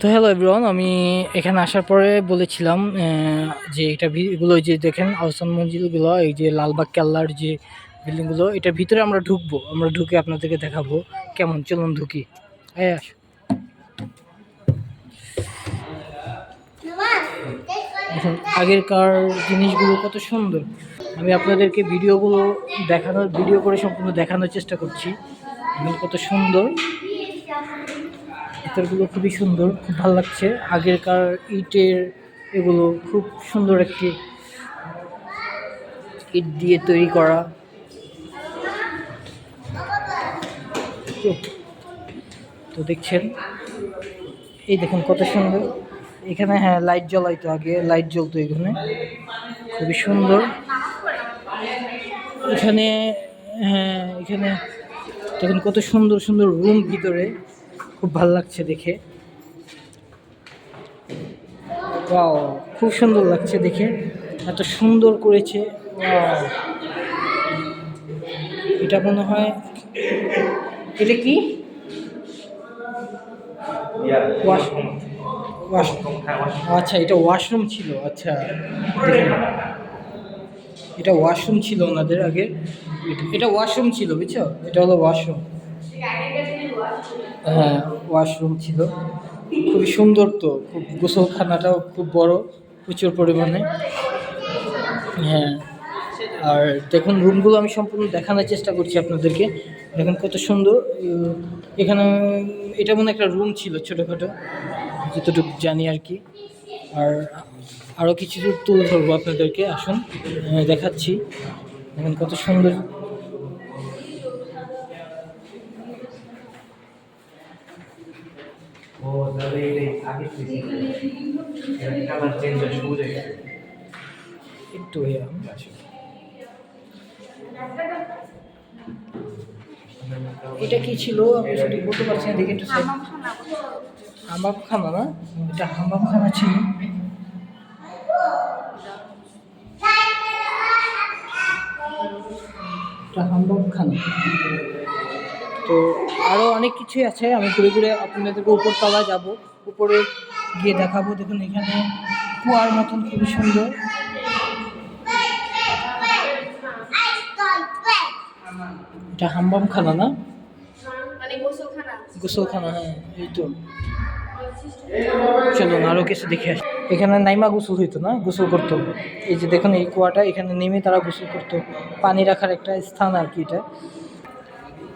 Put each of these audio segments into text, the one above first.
তো hello everyone আমি এখানে আসার পরে বলেছিলাম যে এটা এগুলো যে দেখেন, আহসান মঞ্জিলগুলো, এই যে লালবাগ কেল্লার যে বিল্ডিংগুলো, এটার ভিতরে আমরা ঢুকবো। আমরা ঢুকে আপনাদেরকে দেখাবো কেমন, চলুন ঢুকি। এই আসো। আগেরকার জিনিসগুলো কত সুন্দর। আমি আপনাদেরকে ভিডিওগুলো দেখানোর, ভিডিও করে সম্পূর্ণ দেখানোর চেষ্টা করছি। কত সুন্দর। ভিতরগুলো খুবই সুন্দর, খুব ভালো লাগছে। আগেরকার ইটের এগুলো খুব সুন্দর একটি ইট দিয়ে তৈরি করা। তো দেখছেন, এই দেখুন কত সুন্দর। এখানে হ্যাঁ লাইট জ্বলাইতো আগে, লাইট জ্বলতো এখানে। খুবই সুন্দর। এখানে হ্যাঁ এখানে দেখুন কত সুন্দর সুন্দর রুম ভিতরে। খুব ভালো লাগছে দেখে। ওয়াও খুব সুন্দর লাগছে দেখে। এত সুন্দর করেছে! এটা মনে হয় এটা কি? আচ্ছা এটা ওয়াশরুম ছিল আচ্ছা। এটা ওয়াশরুম ছিল ওনাদের আগে। এটা ওয়াশরুম ছিল বুঝছ? এটা হলো ওয়াশরুম হ্যাঁ ওয়াশরুম ছিল। খুবই সুন্দর তো, খুব গোসলখানাটাও খুব বড়, প্রচুর পরিমাণে। হ্যাঁ আর দেখুন রুমগুলো আমি সম্পূর্ণ দেখানোর চেষ্টা করছি আপনাদেরকে। দেখুন কত সুন্দর এখানে, এটা মনে একটা রুম ছিল ছোটোখাটো, যতটুকু জানি আর কি। আর আরও কিছু তুলে ধরবো আপনাদেরকে, আসুন দেখাচ্ছি। দেখুন কত সুন্দর ও তাহলে এই আগে কালার চেঞ্জ হয় সবুজ হয়ে গেছে। একটু ইয়ে, এটা কি ছিল? আমি সঠিক বলতে পারছি না দেখে একটু সাইড হামাম খানা না? এটা হামাম খানা ছিল। এটা হামাম খানা তো আরও অনেক কিছুই আছে। আমি ঘুরে ঘুরে আপনাদেরকে উপর তলায় যাব। উপরে গিয়ে দেখাবো। দেখুন এখানে কুয়ার মতন খুবই সুন্দর। এটা হাম্বাম খানা না? মানে গোসলখানা। গোসলখানা হ্যাঁ এই তো। চলুন আরও কিছু দেখে আসি। এখানে নাইমা গোসল হইতো না? গোসল করতো। এই যে দেখুন এই কুয়াটা এখানে নেমে তারা গোসল করতো। পানি রাখার একটা স্থান আর কি এটা।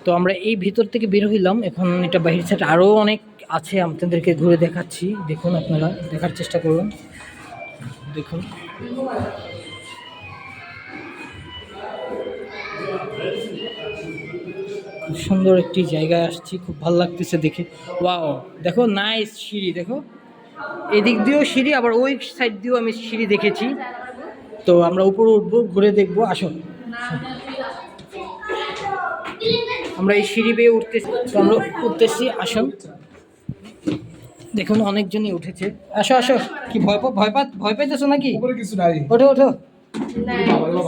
তো আমরা এই ভিতর থেকে বের হইলাম এখন এটা বাহির সাইড আরও অনেক আছে আপনাদেরকে ঘুরে দেখাচ্ছি দেখুন আপনারা দেখার চেষ্টা করুন দেখুন সুন্দর একটি জায়গায় আসছি খুব ভালো লাগতেছে দেখে ওয়াও দেখো নাইস সিঁড়ি দেখো এদিক দিয়েও সিঁড়ি আবার ওই সাইড দিয়েও আমি সিঁড়ি দেখেছি তো আমরা উপরে উঠবো ঘুরে দেখব আসো আমরা এই সিঁড়ি বেয়ে উঠতেছি আমরা উঠতেছি আসুন। দেখুন অনেকজনই উঠেছে। আসো আসো। কি ভয় পা ভয় পা ভয় পাইতেছো নাকি? উপরে কিছু নাই। ওঠো ওঠো। তালা মারা।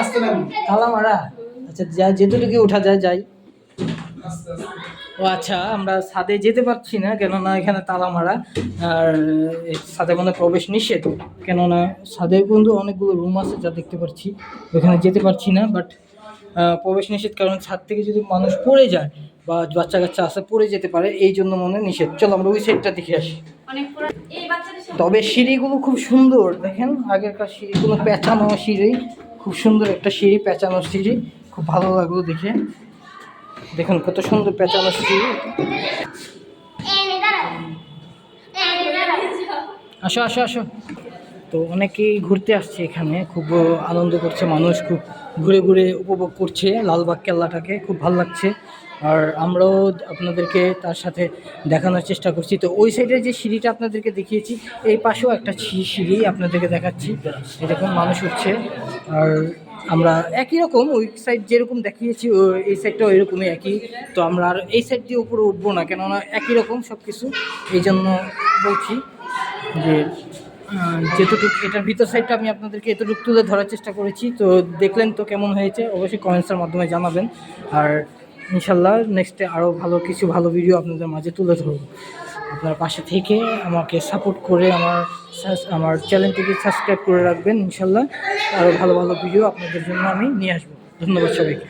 আস্তে নাম তালা মারা। আচ্ছা যা যেটুকু উঠা যায় যাই। ও আচ্ছা আমরা ছাদে যেতে পারছি না কেননা এখানে তালা মারা। আর ছাদে মানে প্রবেশ নিষেধ। কেননা ছাদে কিন্তু অনেকগুলো রুম আছে যা দেখতে পাচ্ছি ওখানে যেতে পারছি না বাট প্রবেশ নিষেধ কারণ ছাদ থেকে যদি মানুষ পড়ে যায় বা বাচ্চা কাচ্চা আছে পড়ে যেতে পারে এই জন্য মনে নিষেধ। চলো আমরা ওই সাইডটা দেখে আসি। তবে সিঁড়িগুলো খুব সুন্দর দেখেন? আগেরকার সিঁড়িগুলো পেঁচানো সিঁড়ি খুব সুন্দর একটা সিঁড়ি পেঁচানো সিঁড়ি। খুব ভালো লাগল দেখে। দেখুন কত সুন্দর পেঁচানো সিঁড়ি। আসো আসো আসো। তো অনেকেই ঘুরতে আসছে এখানে, খুব আনন্দ করছে মানুষ, খুব ঘুরে ঘুরে উপভোগ করছে, লালবাগ কেল্লাটাকে খুব ভালো লাগছে। আর আমরাও আপনাদেরকে তার সাথে দেখানোর চেষ্টা করছি। তো ওই সাইডের যে সিঁড়িটা আপনাদেরকে দেখিয়েছি, এই পাশেও একটা সিঁড়ি আপনাদেরকে দেখাচ্ছি। দেখুন, মানুষ উঠছে। আর আমরা একই রকম, ওই সাইড যেরকম দেখিয়েছি এই সাইডটাও এরকমই একই। তো আমরা আর এই সাইড দিয়ে উপরে উঠবো না, কেননা একই রকম সব কিছু এই জন্য বলছি যে যেটুকু এটার ভিতর সাইডটা আমি আপনাদেরকে এতটুকু তুলে ধরার চেষ্টা করেছি। তো দেখলেন তো কেমন হয়েছে, অবশ্যই কমেন্টসের মাধ্যমে জানাবেন। আর ইনশাল্লাহ নেক্সটে আরও ভালো কিছু ভালো ভিডিও আপনাদের মাঝে তুলে ধরবো। আপনার পাশে থেকে আমাকে সাপোর্ট করে আমার আমার চ্যানেলটিকে সাবস্ক্রাইব করে রাখবেন ইনশাল্লাহ আরও ভালো ভালো ভিডিও আপনাদের জন্য আমি নিয়ে আসব। ধন্যবাদ সবাইকে।